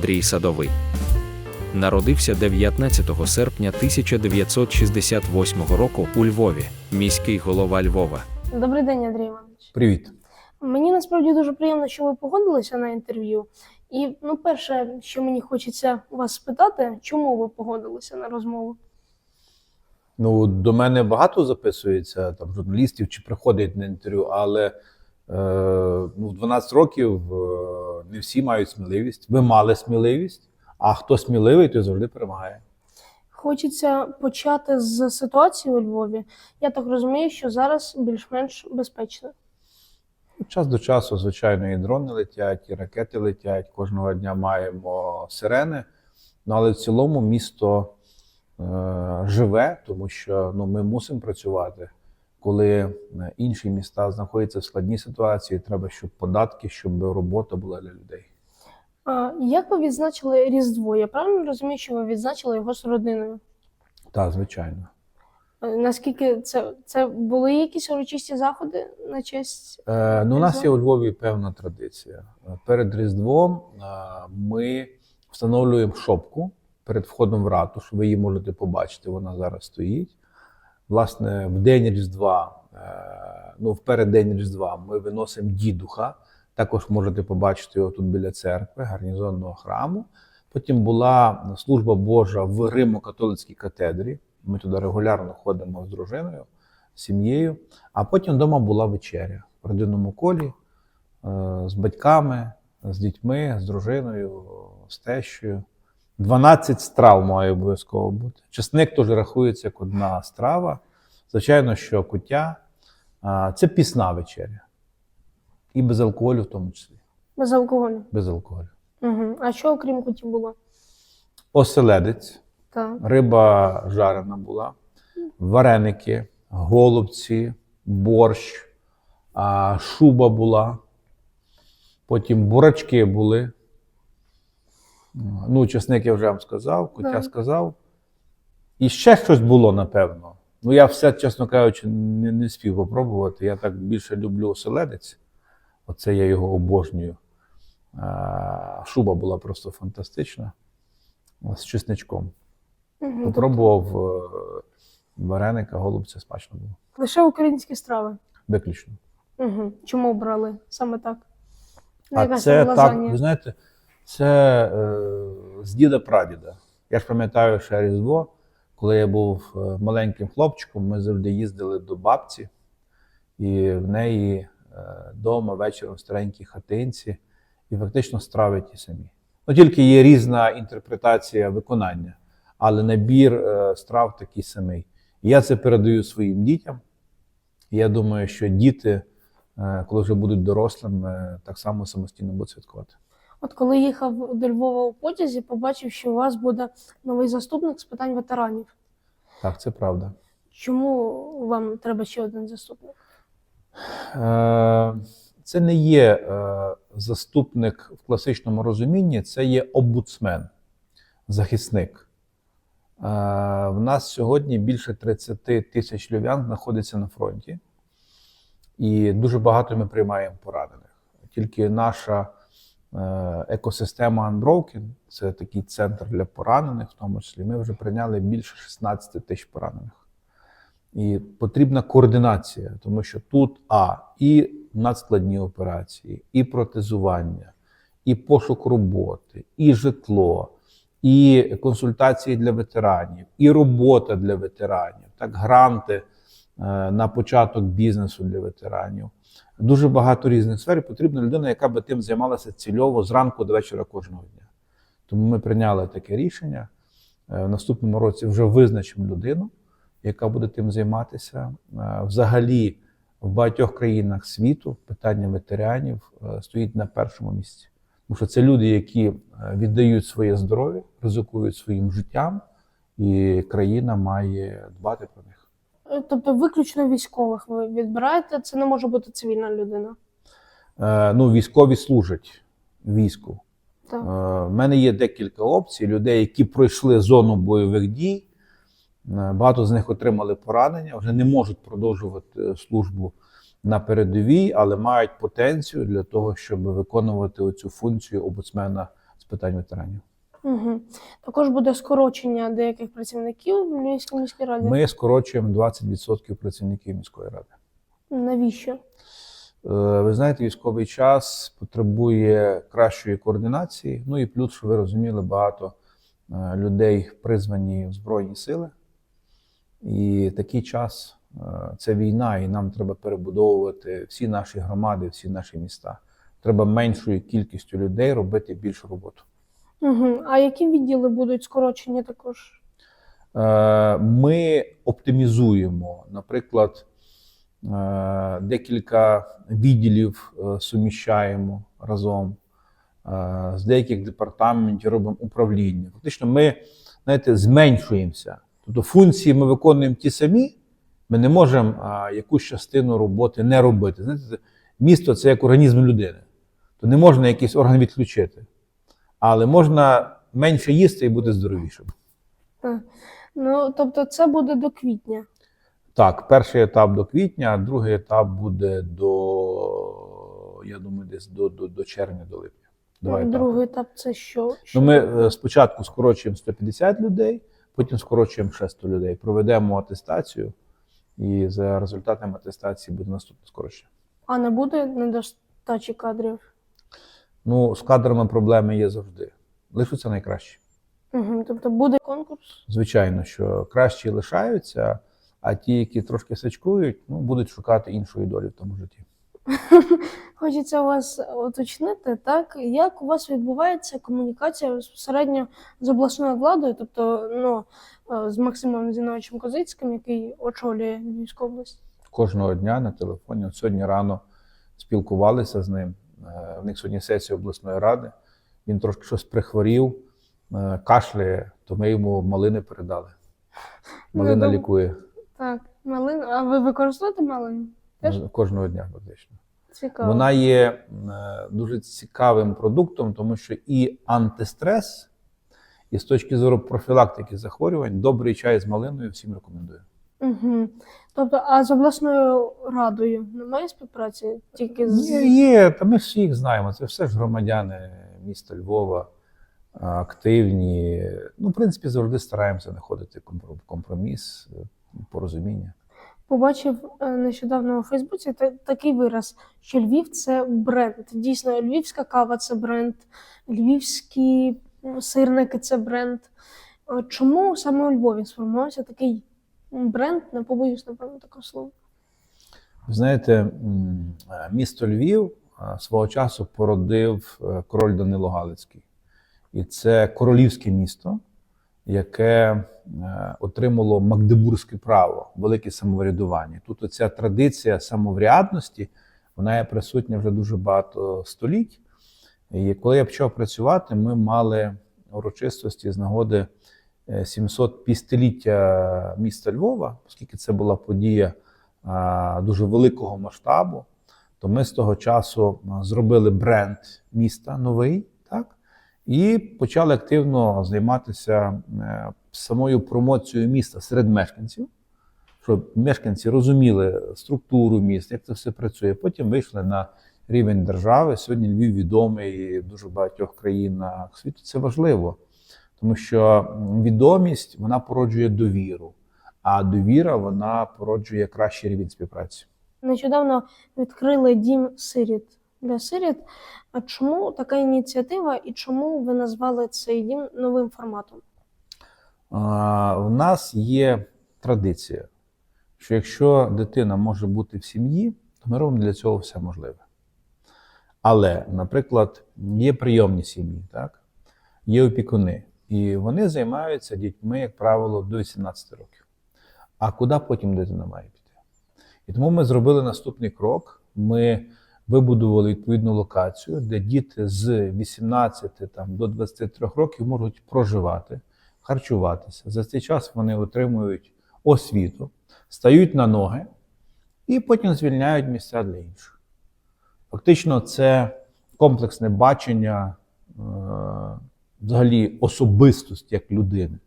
Андрій Садовий. Народився 19 серпня 1968 року у Львові, міський голова Львова. Добрий день, Андрій Іванович. Привіт. Мені насправді дуже приємно, що ви погодилися на інтерв'ю. І ну, перше, що мені хочеться вас спитати, чому ви погодилися на розмову? Ну, до мене багато записується там журналістів чи приходять на інтерв'ю, але ну, в 12 років е, не всі мають сміливість. Ви мали сміливість, а хто сміливий, той завжди перемагає. Хочеться почати з ситуації у Львові. Я так розумію, що зараз більш-менш безпечно. Час до часу, звичайно, і дрони летять, і ракети летять. Кожного дня маємо сирени. Ну, але в цілому місто е, живе, тому що ну, ми мусимо працювати. Коли е, інші міста знаходяться в складній ситуації, треба, щоб податки, щоб робота була для людей. А як ви відзначили Різдво? Я правильно розумію, що ви відзначили його з родиною? Так, звичайно. Е, Наскільки це, це були якісь урочисті заходи на честь? Е, ну, у нас є у Львові певна традиція. Перед Різдвом е, ми встановлюємо шопку перед входом в ратушу. Ви її можете побачити, вона зараз стоїть. Власне, в день Різдва, е, ну, в переддень Різдва, ми виносимо дідуха. Також можете побачити його тут біля церкви, гарнізонного храму. Потім була служба Божа в Римо-католицькій катедрі. Ми туди регулярно ходимо з дружиною, з сім'єю. А потім вдома була вечеря в родинному колі е, з батьками, з дітьми, з дружиною, з тещою. 12 страв має обов'язково бути. Чесник теж рахується як одна страва. Звичайно, що куття це пісна вечеря. І без алкоголю, в тому числі. Без алкоголю. Без алкоголю. Угу. А що окрім кутів було? Оселедець, Так. риба жарена була, вареники, голубці, борщ, шуба була. Потім бурачки були. Ну, чесник я вже вам сказав, куття Так. сказав. І ще щось було, напевно. Ну, я все, чесно кажучи, не, не спів попробувати. Я так більше люблю оселедець. Оце я його обожнюю. А, шуба була просто фантастична. З чесничком. Угу. Попробував е, вареника, голубця смачно було. Лише українські страви. Виключно. Угу. Чому обрали саме так? А це так, ви знаєте, це е, з діда прадіда. Я ж пам'ятаю ще Різдво, коли я був е, маленьким хлопчиком, ми завжди їздили до бабці, і в неї вдома вечором в старенькій хатинці, і фактично страви ті самі. Ну, тільки є різна інтерпретація виконання, але набір е, страв такий самий. І я це передаю своїм дітям. Я думаю, що діти, е, коли вже будуть дорослими, так само самостійно будуть святкувати. От коли їхав до Львова у потязі, побачив, що у вас буде новий заступник з питань ветеранів. Так, це правда. Чому вам треба ще один заступник? Е, Це не є е, заступник в класичному розумінні, це є омбудсмен, захисник. Е, В нас сьогодні більше 30 тисяч львів'ян знаходиться на фронті, і дуже багато ми приймаємо поранених. Тільки наша екосистема Unbroken, це такий центр для поранених, в тому числі, ми вже прийняли більше 16 тисяч поранених. І потрібна координація, тому що тут а і надскладні операції, і протезування, і пошук роботи, і житло, і консультації для ветеранів, і робота для ветеранів, так, гранти е, на початок бізнесу для ветеранів. Дуже багато різних сфер. і Потрібна людина, яка би тим займалася цільово зранку до вечора кожного дня. Тому ми прийняли таке рішення. Е, В наступному році вже визначимо людину яка буде тим займатися. Е, Взагалі, в багатьох країнах світу питання ветеранів е, стоїть на першому місці. Тому що це люди, які віддають своє здоров'я, ризикують своїм життям, і країна має дбати про них. Е, Тобто виключно військових ви відбираєте, це не може бути цивільна людина. Е, Ну, військові служать війську. Так. Е, В мене є декілька опцій людей, які пройшли зону бойових дій. Е, Багато з них отримали поранення, вже не можуть продовжувати е, службу на передовій, але мають потенцію для того, щоб виконувати цю функцію омбудсмена з питань ветеранів. Угу. Також буде скорочення деяких працівників в Львівській міській раді. Ми скорочуємо 20% працівників міської ради. Навіщо? Е, Ви знаєте, військовий час потребує кращої координації. Ну і плюс, що ви розуміли, багато е, людей призвані в Збройні сили. І такий час е, це війна, і нам треба перебудовувати всі наші громади, всі наші міста. Треба меншою кількістю людей робити більшу роботу. Угу. А які відділи будуть скорочені також? Е, Ми оптимізуємо, наприклад, е, декілька відділів е, суміщаємо разом. З деяких департаментів робимо управління. Фактично, ми знаєте, зменшуємося. Тобто функції ми виконуємо ті самі, ми не можемо якусь частину роботи не робити. Знаєте, місто це як організм людини. То не можна якийсь орган відключити. Але можна менше їсти і бути здоровішим. Ну, тобто, це буде до квітня. Так, перший етап до квітня, а другий етап буде до, я думаю, десь до, до, до червня, до липня. Два етапи. Другий етап це що? Ну, ми е, спочатку скорочуємо 150 людей, потім скорочуємо ще 100 людей. Проведемо атестацію, і за результатами атестації буде наступне скорочення. А не буде недостачі кадрів? Ну, з кадрами проблеми є завжди. Лишуться найкращі. Угу. Тобто буде конкурс? Звичайно, що кращі лишаються, а ті, які трошки сачкують, ну, будуть шукати іншої долі в тому житті. Хочеться вас уточнити, так як у вас відбувається комунікація безпосередньо з обласною владою, тобто ну, е, з Максимом Зіновичем Козицьким, який очолює Львівську область? Кожного дня на телефоні. От сьогодні рано спілкувалися з ним. Е, В них сьогодні сесія обласної ради. Він трошки щось прихворів, е, кашляє, то ми йому малини передали. Малина Ну, лікує Так, малину. А ви використовуєте малину? Теж? кожного дня, фактично. Цікаво. Вона є е, дуже цікавим продуктом, тому що і антистрес, і з точки зору профілактики захворювань, добрий чай з малиною всім рекомендую. Угу. Тобто, а з обласною радою немає співпраці? Тільки з Є, є, та ми всі їх знаємо. Це все ж громадяни міста Львова, активні. Ну, в принципі, завжди стараємося знаходити компро- компроміс, е, порозуміння. побачив е, нещодавно у Фейсбуці такий вираз, що Львів це бренд. Дійсно, львівська кава це бренд, львівські сирники це бренд. Чому саме у Львові сформувався такий бренд? Не побоюсь, напевно, такого слова. Ви знаєте, е, місто Львів е, свого часу породив е, король Данило Галицький. І це королівське місто, яке отримало магдебурзьке право, велике самоврядування. Тут оця традиція самоврядності, вона є присутня вже дуже багато століть. І коли я почав працювати, ми мали урочистості з нагоди е, 750-ліття міста Львова, оскільки це була подія дуже великого масштабу, то ми з того часу зробили бренд міста новий, так? І почали активно займатися е, самою промоцією міста серед мешканців, щоб мешканці розуміли структуру міста, як це все працює. Потім вийшли на рівень держави. Сьогодні Львів відомий дуже багатьох країнах світу. Це важливо, тому що відомість вона породжує довіру, а довіра вона породжує кращий рівень співпраці. Нещодавно відкрили дім сиріт для сиріт. А чому така ініціатива і чому ви назвали цей дім новим форматом? А, В нас є традиція, що якщо дитина може бути в сім'ї, то ми робимо для цього все можливе. Але, наприклад, є прийомні сім'ї, так? є опікуни, і вони займаються дітьми, як правило, до 18 років. А куди потім дитина має піти? І тому ми зробили наступний крок. Ми вибудували відповідну локацію, де діти з 18 там, до 23 років можуть проживати, харчуватися. За цей час вони отримують освіту, стають на ноги і потім звільняють місця для інших. Фактично, це комплексне бачення е, взагалі особистості як людини.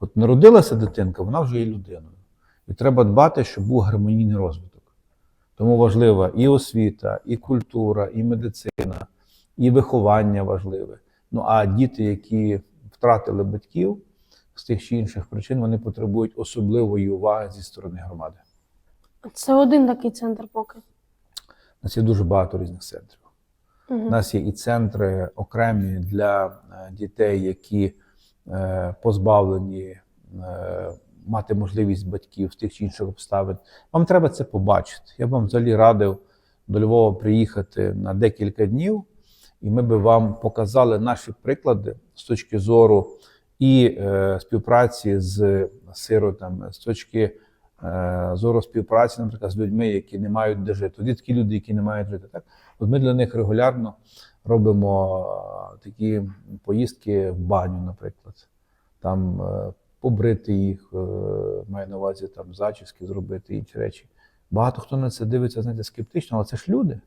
От народилася дитинка, вона вже є людиною. І треба дбати, щоб був гармонійний розвиток. Тому важлива і освіта, і культура, і медицина, і виховання важливе. Ну а діти, які втратили батьків з тих чи інших причин, вони потребують особливої уваги зі сторони громади. Це один такий центр поки. У нас є дуже багато різних центрів. У нас є і центри окремі для е, дітей, які е, позбавлені е, мати можливість батьків з тих чи інших обставин. Вам треба це побачити. Я б вам взагалі радив до Львова приїхати на декілька днів, і ми би вам показали наші приклади з точки зору і співпраці з сиротами, з точки зору співпраці, наприклад, з людьми, які не мають де жити. Тоді такі люди, які не мають жити. Так? От ми для них регулярно робимо е, такі поїздки в баню, наприклад. Там е, побрити їх, е, маю на увазі там зачіски зробити, інші речі. Багато хто на це дивиться, знаєте, скептично, але це ж люди.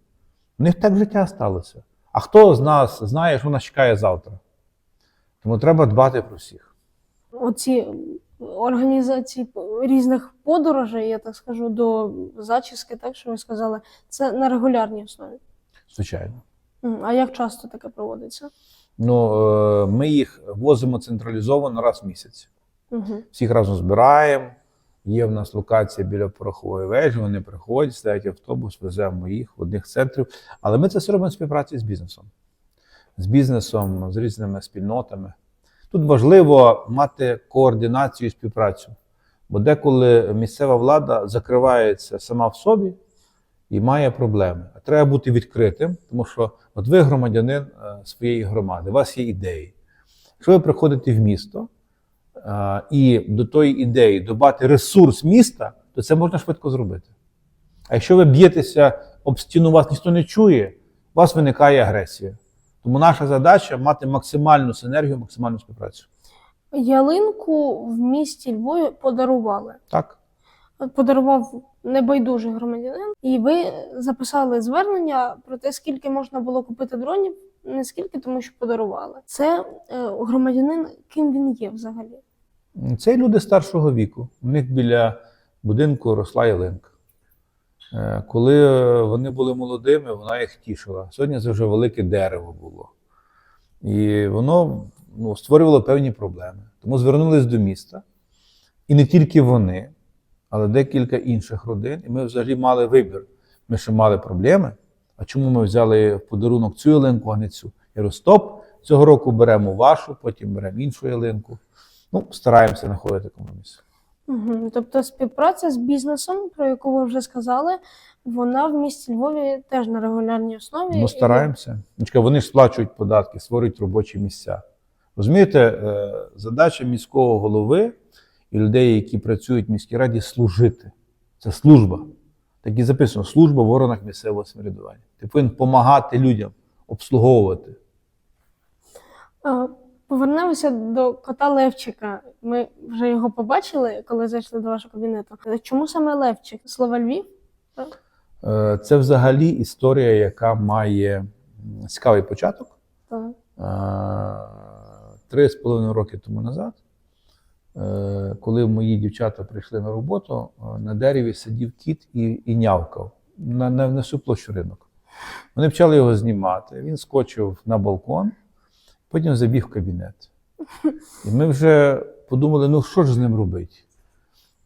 У них так життя сталося. А хто з нас знає, що нас чекає завтра? Тому треба дбати про всіх. Оці організації різних подорожей, я так скажу, до зачіски, так що ви сказали, це на регулярній основі. Звичайно. А як часто таке проводиться? Ну, е, ми їх возимо централізовано раз в місяць. Угу. Всіх разом збираємо. Є в нас локація біля порохової вежі. Вони приходять, ставлять автобус, веземо їх в одних центрів. Але ми це все робимо в співпраці з бізнесом, з бізнесом, з різними спільнотами. Тут важливо мати координацію і співпрацю. Бо деколи місцева влада закривається сама в собі і має проблеми. А треба бути відкритим, тому що от ви громадянин е, своєї громади, у вас є ідеї. Якщо ви приходите в місто, і до тої ідеї додати ресурс міста, то це можна швидко зробити. А якщо ви б'єтеся об стіну, вас ніхто не чує, у вас виникає агресія. Тому наша задача мати максимальну синергію, максимальну співпрацю. Ялинку в місті Львові подарували. Так? Подарував небайдужий громадянин, і ви записали звернення про те, скільки можна було купити дронів, не скільки, тому що подарували. Це е, громадянин, ким він є взагалі. Це люди старшого віку. У них біля будинку росла ялинка. Е, Коли вони були молодими, вона їх тішила. Сьогодні це вже велике дерево було. І воно ну, створювало певні проблеми. Тому звернулись до міста. І не тільки вони, але декілька інших родин. І ми взагалі мали вибір. Ми ще мали проблеми. А чому ми взяли в подарунок цю ялинку, а не цю? Я говорю, стоп, цього року беремо вашу, потім беремо іншу ялинку. Ну, стараємося знаходити компроміс. Угу. Тобто співпраця з бізнесом, про яку ви вже сказали, вона в місті Львові теж на регулярній основі. Ну, стараємося. Ну, Вони ж сплачують податки, створюють робочі місця. Розумієте, е, задача міського голови і людей, які працюють в міській раді, служити. Це служба. Так і записано: служба в органах місцевого самоврядування. Ти повинен допомагати людям, обслуговувати. А, Повернемося до кота Левчика. Ми вже його побачили, коли зайшли до вашого кабінету. Чому саме Левчик? Слово Львів? Е, Це взагалі історія, яка має цікавий початок. Так. Е, Три з половиною роки тому назад, е, коли мої дівчата прийшли на роботу, на дереві сидів кіт і, і нявкав на, на, на всю площу ринок. Вони почали його знімати. Він скочив на балкон, потім забіг в кабінет. І ми вже подумали: ну що ж з ним робити?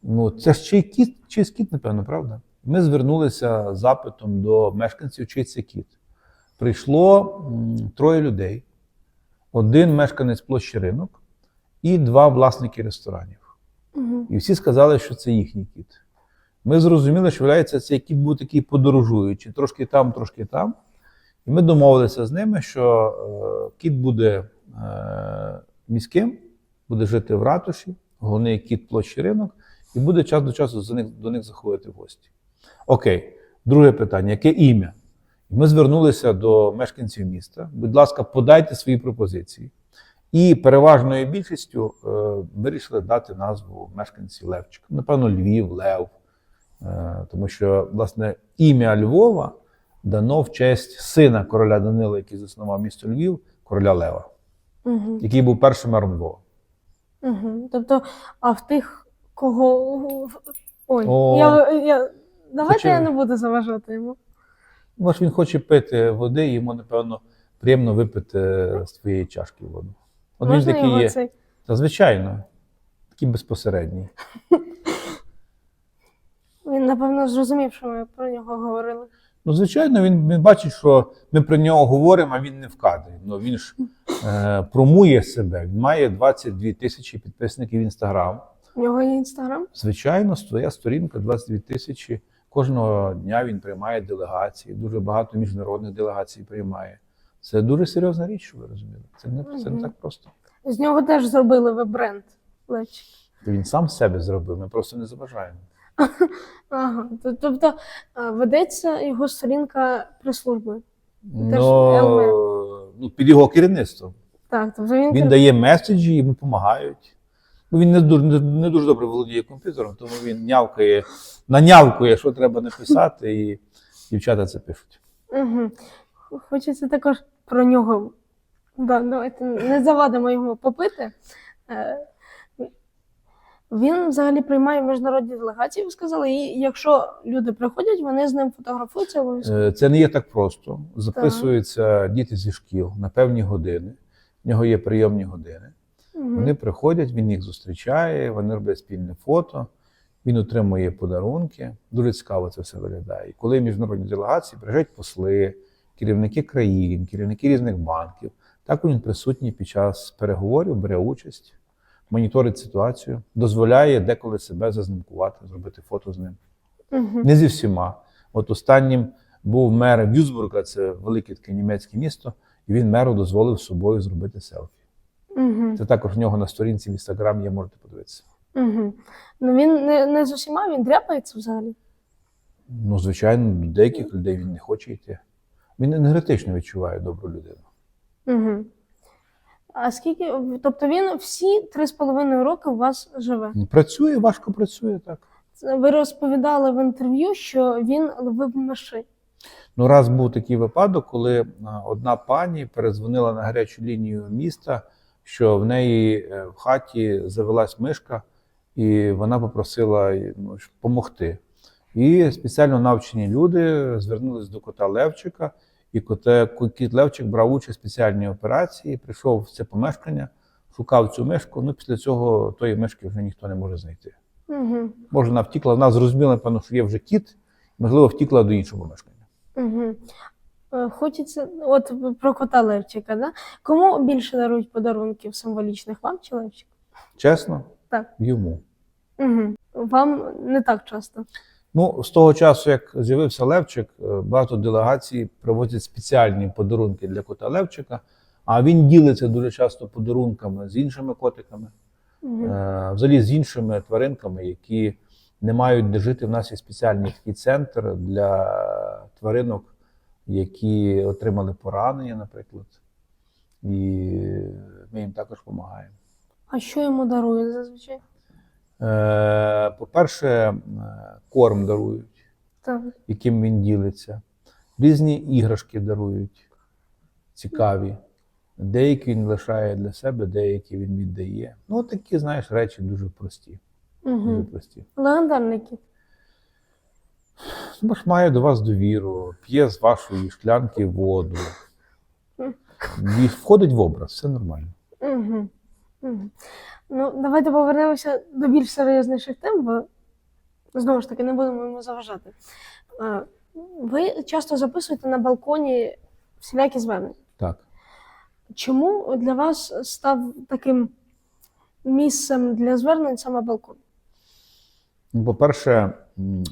Ну, це ж чий кіт, чийсь кіт, напевно, правда? Ми звернулися з запитом до мешканців, чий це кіт. Прийшло троє людей один мешканець площі ринок і два власники ресторанів. Угу. І всі сказали, що це їхній кіт. Ми зрозуміли, що виявляється, цей кіт був такий подорожуючий, трошки там, трошки там. І ми домовилися з ними, що е, кіт буде е, міським, буде жити в ратуші, головний кіт площі ринок, і буде час до часу них, до них заходити в гості. Окей, друге питання: яке ім'я? Ми звернулися до мешканців міста. Будь ласка, подайте свої пропозиції. І переважною більшістю е, вирішили дати назву мешканці Левчика. Напевно, Львів, Лев. Е, тому що, власне, ім'я Львова дано в честь сина короля Данила, який заснував місто Львів, короля Лева, Угу. який був першим мером Львова. Угу. Тобто, а в тих, кого. Ой, О. я, я... давайте Хоча- я не буду заважати йому. Може, він хоче пити води, і йому, напевно, приємно випити з твоєї чашки воду. От він такий є. цей? Та звичайно, такий безпосередній. Він, напевно, зрозумів, що ми про нього говорили. Ну, звичайно, він, він бачить, що ми про нього говоримо, а він не в кадрі. Ну, він ж е, промує себе. Він має 22 тисячі підписників Інстаграм. У нього є інстаграм. Звичайно, твоя сторінка 22 тисячі. Кожного дня він приймає делегації, дуже багато міжнародних делегацій приймає. Це дуже серйозна річ, що ви розуміли. Це не, це не так просто. З нього теж зробили веб-бренд. Левчик. Він сам себе зробив, ми просто не заважаємо. Ага. Тобто ведеться його сторінка прес-служби. Ну, ну, під його керівництвом. Так, тобто він, Він дає меседжі, йому допомагають. Ну, він не дуже, не, не дуже добре володіє комп'ютером, тому він нявкає, нанявкує, що треба написати, і дівчата це пишуть. Угу. Хочеться також про нього. Да, давайте не завадимо йому попити. Він взагалі приймає міжнародні делегації, ви сказали, і якщо люди приходять, вони з ним фотографуються обов'язково. Е, Це не є так просто. Записуються діти зі шкіл на певні години. В нього є прийомні години. Мгм. Вони приходять, він їх зустрічає, вони роблять спільне фото, він отримує подарунки. Дуже цікаво це все виглядає. І коли міжнародні делегації приїжджають посли, керівники країн, керівники різних банків, так він присутній під час переговорів, бере участь, моніторить ситуацію, дозволяє деколи себе зазнимкувати, зробити фото з ним. Мгм. Не зі всіма. От останнім був мер Вюзбурга, це велике таке німецьке місто, і він меру дозволив з собою зробити селфі. Мгм. Це також в нього на сторінці в інстаграм є, можете подивитися. Мгм. Ну він не, не з усіма, він дряпається взагалі. Ну, звичайно, до деяких людей він не хоче йти. Він енергетично відчуває добру людину. Угу. А скільки, тобто він всі три з половиною роки у вас живе? Працює, важко працює так. Це Ви розповідали в інтерв'ю, що він ловив мишей. Ну, раз був такий випадок, коли одна пані перезвонила на гарячу лінію міста, що в неї е, в хаті завелась мишка, і вона попросила ну, допомогти. І спеціально навчені люди звернулись до кота Левчика, і кіт Левчик брав участь в спеціальній операції, прийшов в це помешкання, шукав цю мишку. Ну, після цього тої мишки вже ніхто не може знайти. Угу. Може, вона втікла, вона зрозуміла, напевно, що є вже кіт, можливо, втікла до іншого помешкання. Угу. Хочеться, от про кота Левчика, да? Кому більше дарують подарунків символічних вам чи Левчик? Чесно, Так. йому. Угу. Вам не так часто. Ну, з того часу, як з'явився Левчик, е, багато делегацій привозять спеціальні подарунки для кота Левчика, а він ділиться дуже часто подарунками з іншими котиками, Угу. взагалі з іншими тваринками, які не мають де жити. В нас є спеціальний такий центр для тваринок, які отримали поранення, наприклад. І ми їм також допомагаємо. А що йому дарують зазвичай? Е, По-перше, е, корм дарують. Так. яким він ділиться. Різні іграшки дарують, цікаві. Деякі він лишає для себе, деякі він віддає. Ну, такі, знаєш, речі дуже прості. Дуже Угу. прості. Легендарний кіт. Ну, ж має до вас довіру, п'є з вашої шклянки воду. І входить в образ, все нормально. Угу. Ну, давайте повернемося до більш серйозніших тем, бо знову ж таки не будемо йому заважати. Ви часто записуєте на балконі всілякі звернення. Так. Чому для вас став таким місцем для звернень саме балкон? Ну, По-перше,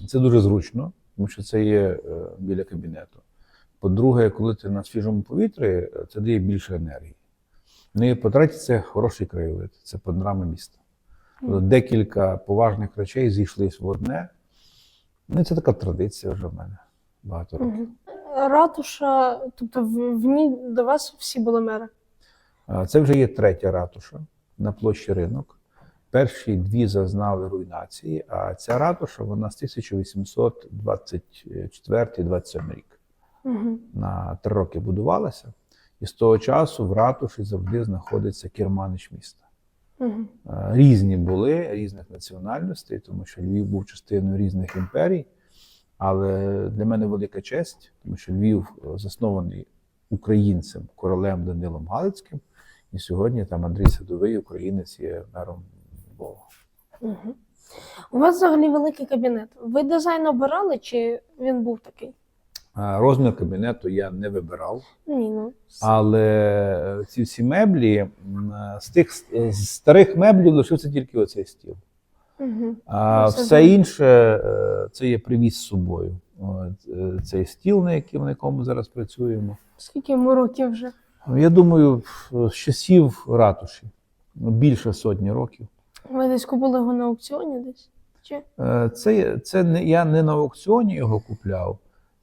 це дуже зручно, тому що це є е, біля кабінету. По-друге, коли ти на свіжому повітрі, е, це дає більше енергії. Ну і по-третє, це хороший краєвид, це панорама міста. Тобто Декілька поважних речей зійшлись в одне. Ну, і це така традиція вже в мене багато років. Ратуша, тобто в, в ній до вас всі були мери. Це вже є третя ратуша на площі ринок. Перші дві зазнали руйнації, а ця ратуша вона з 1824-27 рік. Угу. На три роки будувалася, і з того часу в ратуші завжди знаходиться керманич міста. Угу. Різні були різних національностей, тому що Львів був частиною різних імперій. Але для мене велика честь, тому що Львів е, заснований українцем королем Данилом Галицьким. І сьогодні там Андрій Садовий, українець, є мером Львова. Угу. У вас взагалі великий кабінет. Ви дизайн обирали, чи він був такий? Розмір кабінету я не вибирав. Ні, ну. Але е, ці всі меблі е, з тих з старих меблів лишився тільки оцей стіл. Угу. А Ну, все все інше е, це я привіз з собою. От, е, цей стіл, на якому, на якому зараз працюємо. Скільки йому років вже? Я думаю, з часів ратуші ну, більше сотні років. Ви десь купили його на аукціоні десь? Чи? Е, Це, це не я не на аукціоні його купляв,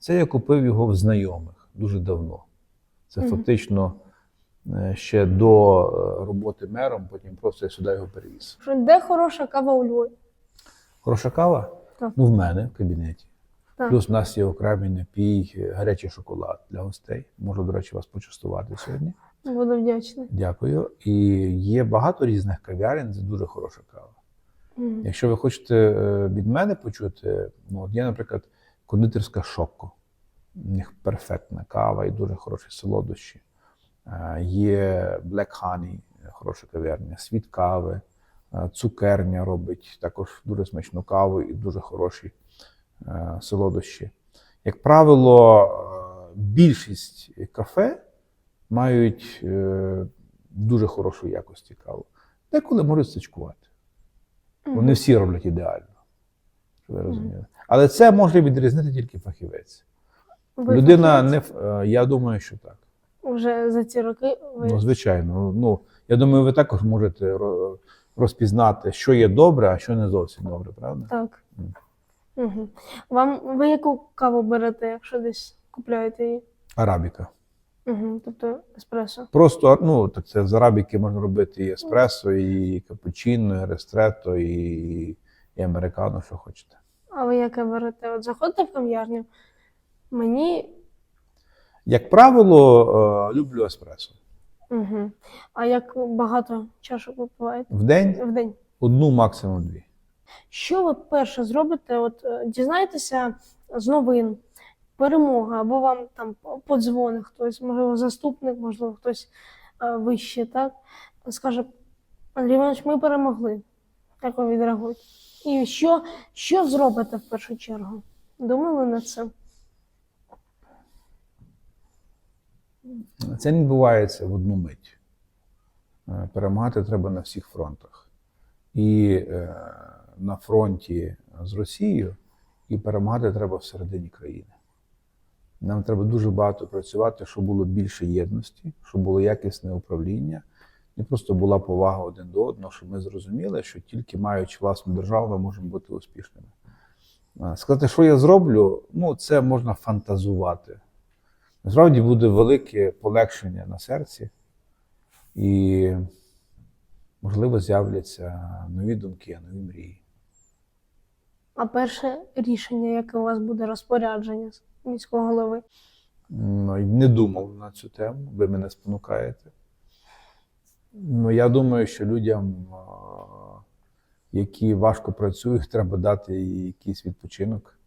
це я купив його в знайомих дуже давно. Це Мгм. фактично е, ще до е, роботи мером, потім просто я сюди його перевіз. Що, Де хороша кава у Львові? Хороша кава? Так. Ну, в мене в кабінеті. Так. Плюс в нас є окремий напій, гарячий шоколад для гостей. Можу, до речі, вас почастувати сьогодні. Буду вдячний. Дякую. І є багато різних кав'ярень, це дуже хороша кава. Мгм. Якщо ви хочете е, від мене почути, ну от є, наприклад, кондитерська шоко. У них перфектна кава і дуже хороші солодощі. Е, Є Black Honey, хороша кав'ярня, світ кави, е, цукерня робить також дуже смачну каву і дуже хороші е, солодощі. Як правило, більшість кафе мають дуже хорошої якості каву. Деколи можуть стачкувати. Вони всі роблять ідеально. Ви розуміли. Але це може відрізнити тільки фахівець. Ви Людина не фахівець? е, я думаю, що так. вже за ці роки ви Ну, звичайно. Ну, я думаю, ви також можете розпізнати, що є добре, а що не зовсім добре, правда? так. Мгм. Угу. Вам ви яку каву берете, якщо десь купляєте її? Арабіка. Угу. Тобто еспресо. Просто ну, так це з арабіки можна робити і еспресо, і капучино, і рестрето, і, і американо, що хочете. А ви яке берете? От заходите в кам'ярню. Мені. Як правило, е, люблю еспресо. Угу. А як багато чашок ви пиваєте В день в день? одну, максимум дві. Що ви перше зробите? От е, дізнаєтеся з новин, перемога, або вам там подзвонить хтось, можливо, заступник, можливо, хтось е, вище, так? Скаже, Андрій Іванович, ми перемогли. Як ви відреагуєте? І що, що зробите в першу чергу? Думали над цим? Це не відбувається в одну мить. Е, Перемагати треба на всіх фронтах. І е, на фронті з Росією, і перемагати треба всередині країни. Нам треба дуже багато працювати, щоб було більше єдності, щоб було якісне управління, і просто була повага один до одного, щоб ми зрозуміли, що тільки маючи власну державу, ми можемо бути успішними. Е, Сказати, що я зроблю, ну це можна фантазувати. Насправді буде велике полегшення на серці, і, можливо, з'являться нові думки, нові мрії. А перше рішення, яке у вас буде розпорядження міського голови? Ну, Не думав на цю тему, ви мене спонукаєте. Ну, я думаю, що людям, які важко працюють, треба дати якийсь відпочинок,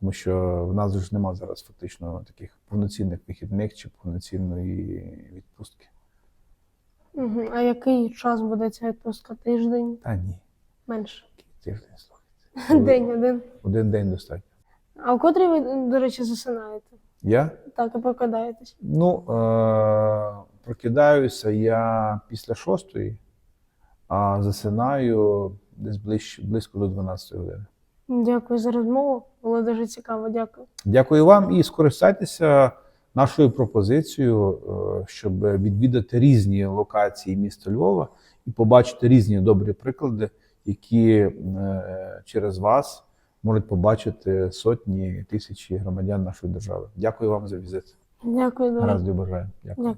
тому що в нас же ж нема зараз фактично таких повноцінних вихідних чи повноцінної відпустки. Угу. А який час буде ця відпустка? Тиждень? Та ні, Менше. тиждень слухайте. День один. Один день достатньо. А в котрій ви, до речі, засинаєте? Я? Так, і прокидаєтесь. Ну, е- прокидаюся я після шостої, а засинаю десь ближче, близько до 12 години. Дякую за розмову. Було дуже цікаво. Дякую. Дякую вам і скористайтеся нашою пропозицією, е, щоб відвідати різні локації міста Львова і побачити різні добрі приклади, які е, через вас можуть побачити сотні тисячі громадян нашої держави. Дякую вам за візит. Дякую. Гаразд бажаю. Дякую. Дякую.